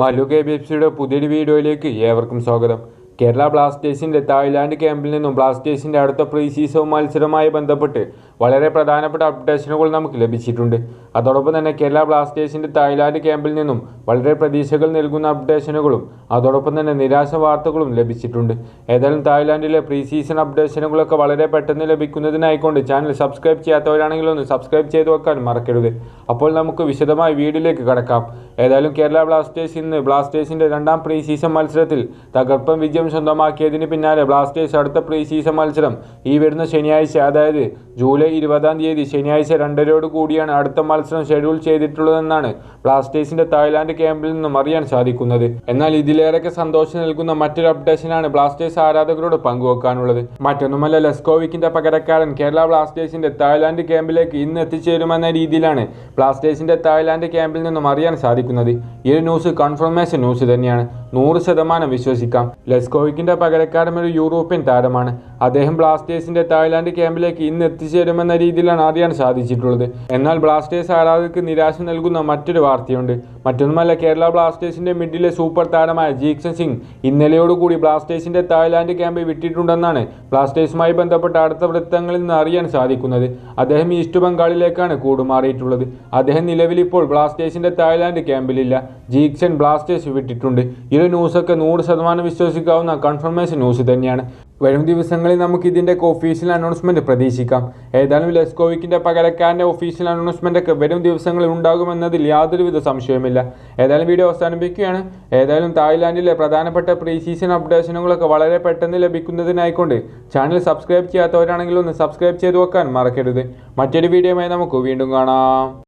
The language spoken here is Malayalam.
മല്ലു കെ ബി എഫ് സിയുടെ പുതിയൊരു വീഡിയോയിലേക്ക് ഏവർക്കും സ്വാഗതം. കേരള ബ്ലാസ്റ്റേഴ്സിന്റെ തായ്ലാൻഡ് ക്യാമ്പിൽ നിന്നും ബ്ലാസ്റ്റേഴ്സിന്റെ അടുത്ത പ്രീ സീസൺ മത്സരവുമായി ബന്ധപ്പെട്ട് വളരെ പ്രധാനപ്പെട്ട അപ്ഡേഷനുകൾ നമുക്ക് ലഭിച്ചിട്ടുണ്ട്. അതോടൊപ്പം തന്നെ കേരള ബ്ലാസ്റ്റേഴ്സിന്റെ തായ്ലാന്റ് ക്യാമ്പിൽ നിന്നും വളരെ പ്രതീക്ഷകൾ നൽകുന്ന അപ്ഡേഷനുകളും അതോടൊപ്പം തന്നെ നിരാശ വാർത്തകളും ലഭിച്ചിട്ടുണ്ട്. ഏതായാലും തായ്ലാന്റിലെ പ്രീ സീസൺ അപ്ഡേഷനുകളൊക്കെ വളരെ പെട്ടെന്ന് ലഭിക്കുന്നതിനായിക്കൊണ്ട് ചാനൽ സബ്സ്ക്രൈബ് ചെയ്യാത്തവരാണെങ്കിൽ ഒന്ന് സബ്സ്ക്രൈബ് ചെയ്ത് വെക്കാൻ മറക്കരുത്. അപ്പോൾ നമുക്ക് വിശദമായി വീഡിയോയിലേക്ക് കടക്കാം. ഏതായാലും കേരള ബ്ലാസ്റ്റേഴ്സ് ഇന്ന് ബ്ലാസ്റ്റേഴ്സിന്റെ രണ്ടാം പ്രീ സീസൺ മത്സരത്തിൽ തകർപ്പൻ വിജയം സ്വന്തമാക്കിയതിന് പിന്നാലെ ബ്ലാസ്റ്റേഴ്സ് അടുത്ത പ്രീ സീസൺ മത്സരം ഈ വരുന്ന ശനിയാഴ്ച അതായത് ജൂലൈ ഇരുപതാം തീയതി ശനിയാഴ്ച രണ്ടരയോട് കൂടിയാണ് അടുത്ത മത്സരം ഷെഡ്യൂൾ ചെയ്തിട്ടുള്ളതെന്നാണ് ബ്ലാസ്റ്റേഴ്സിന്റെ തായ്ലാന്റ് ക്യാമ്പിൽ നിന്നും അറിയാൻ സാധിക്കുന്നത്. എന്നാൽ ഇതിലേറെ സന്തോഷം നൽകുന്ന മറ്റൊരു അപ്ഡേഷനാണ് ബ്ലാസ്റ്റേഴ്സ് ആരാധകരോട് പങ്കുവെക്കാനുള്ളത്. മറ്റൊന്നുമല്ല ലെസ്കോവിക്കിന്റെ പകരക്കാരൻ കേരള ബ്ലാസ്റ്റേഴ്സിന്റെ തായ്ലാന്റ് ക്യാമ്പിലേക്ക് ഇന്ന് എത്തിച്ചേരുമെന്ന രീതിയിലാണ് ബ്ലാസ്റ്റേഴ്സിന്റെ തായ്ലാന്റ് ക്യാമ്പിൽ നിന്നും അറിയാൻ സാധിക്കുന്നത്. ഈ ന്യൂസ് കൺഫർമേഷൻ ന്യൂസ് തന്നെയാണ്. നൂറ് ശതമാനം വിശ്വസിക്കാം. ലെസ്കോവിക്കിന്റെ പകരക്കാരൻ ഒരു യൂറോപ്യൻ താരമാണ്. അദ്ദേഹം ബ്ലാസ്റ്റേഴ്സിന്റെ തായ്ലാന്റ് ക്യാമ്പിലേക്ക് ഇന്ന് എത്തിച്ചേരുമെന്ന രീതിയിലാണ് അറിയാൻ സാധിച്ചിട്ടുള്ളത്. എന്നാൽ ബ്ലാസ്റ്റേഴ്സ് ആരാധകർക്ക് നിരാശ നൽകുന്ന മറ്റൊരു വാർത്തയുണ്ട്. മറ്റൊന്നുമല്ല കേരള ബ്ലാസ്റ്റേഴ്സിന്റെ മിഡിലെ സൂപ്പർ താരമായ ജീക്സൺ സിംഗ് ഇന്നലെയോടുകൂടി ബ്ലാസ്റ്റേഴ്സിന്റെ തായ്ലാന്റ് ക്യാമ്പ് വിട്ടിട്ടുണ്ടെന്നാണ് ബ്ലാസ്റ്റേഴ്സുമായി ബന്ധപ്പെട്ട അടുത്ത വൃത്തങ്ങളിൽ നിന്ന് അറിയാൻ സാധിക്കുന്നത്. അദ്ദേഹം ഈസ്റ്റ് ബംഗാളിലേക്കാണ് കൂടുമാറിയിട്ടുള്ളത്. അദ്ദേഹം നിലവിൽ ഇപ്പോൾ ബ്ലാസ്റ്റേഴ്സിന്റെ തായ്ലാന്റ് ക്യാമ്പിലില്ല. ജീക്സൺ ബ്ലാസ്റ്റേഴ്സ് വിട്ടിട്ടുണ്ട്. ഇരു ന്യൂസൊക്കെ നൂറ് ശതമാനം വിശ്വസിക്കാവുന്ന കൺഫർമേഷൻ ന്യൂസ് തന്നെയാണ്. വരും ദിവസങ്ങളിൽ നമുക്ക് ഇതിന്റെ ഒഫീഷ്യൽ അനൗൺസ്മെന്റ് പ്രതീക്ഷിക്കാം. ഏതായാലും ലെസ്കോവിക്കിന്റെ പകരക്കാരന്റെ ഒഫീഷ്യൽ അനൗൺസ്മെന്റ് ഒക്കെ വരും ദിവസങ്ങളിൽ ഉണ്ടാകുമെന്നതിൽ യാതൊരുവിധ സംശയവുമില്ല ഏതായാലും വീഡിയോ അവസാനിപ്പിക്കുകയാണ്. ഏതായാലും തായ്ലാൻഡിലെ പ്രധാനപ്പെട്ട പ്രീ സീസൺ അപ്ഡേഷനുകളൊക്കെ വളരെ പെട്ടെന്ന് ലഭിക്കുന്നതിനായിക്കൊണ്ട് ചാനൽ സബ്സ്ക്രൈബ് ചെയ്യാത്തവരാണെങ്കിൽ ഒന്ന് സബ്സ്ക്രൈബ് ചെയ്ത് വെക്കാൻ മറക്കരുത്. മറ്റൊരു വീഡിയോയുമായി നമുക്ക് വീണ്ടും കാണാം.